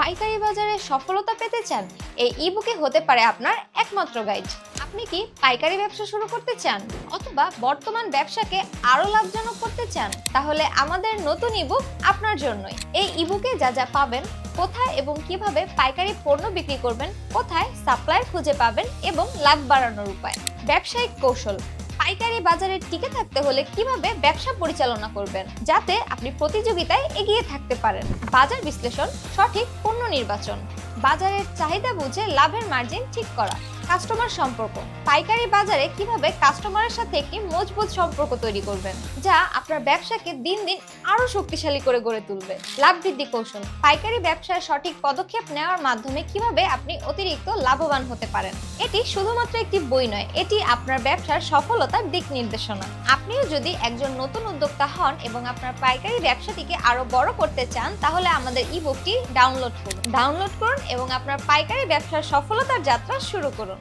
পাইকারি বাজারে সফলতা পেতে চান, এই ইবুকে হতে পারে আপনার একমাত্র গাইড আপনি কি পাইকারি ব্যবসা শুরু করতে চান অথবা বর্তমান ব্যবসাকে আরও লাভজনক করতে চান? তাহলে আমাদের নতুন ইবুক আপনার জন্যই। এই ইবুকে যা যা পাবেন, কোথায় এবং কীভাবে পাইকারি পণ্য বিক্রি করবেন, কোথায় সাপ্লায়ার খুঁজে পাবেন এবং লাভ বাড়ানোর উপায়। ব্যবসায়িক কৌশল পাইকারি বাজারে টিকে থাকতে হলে কীভাবে ব্যবসা পরিচালনা করবেন? যাতে আপনি প্রতিযোগিতায় এগিয়ে থাকতে পারেন। বাজার বিশ্লেষণ, সঠিক পণ্য নির্বাচন। বাজারের চাহিদা বুঝে লাভের মার্জিন ঠিক করা। কাস্টমার সম্পর্ক। পাইকারি বাজারে কীভাবে কাস্টমারের সাথে একটি মজবুত সম্পর্ক তৈরি করবেন? যা আপনার ব্যবসাকে দিন দিন আরও শক্তিশালী করে গড়ে তুলবে। লাভ বৃদ্ধি কৌশল। পাইকারি ব্যবসায় সঠিক পদক্ষেপ নেওয়ার মাধ্যমে কীভাবে আপনি অতিরিক্ত লাভবান হতে পারেন? এটি শুধুমাত্র একটি বই নয়, এটি আপনার ব্যবসার সফলতার দিক নির্দেশনা। আপনিও যদি একজন নতুন উদ্যোক্তা হন এবং আপনার পাইকারি ব্যবসাটিকে আরও বড় করতে চান, তাহলে আমাদের ইবুকটি ডাউনলোড করুন। ডাউনলোড করুন এবং আপনার পাইকারি ব্যবসার সফলতার যাত্রা শুরু করুন।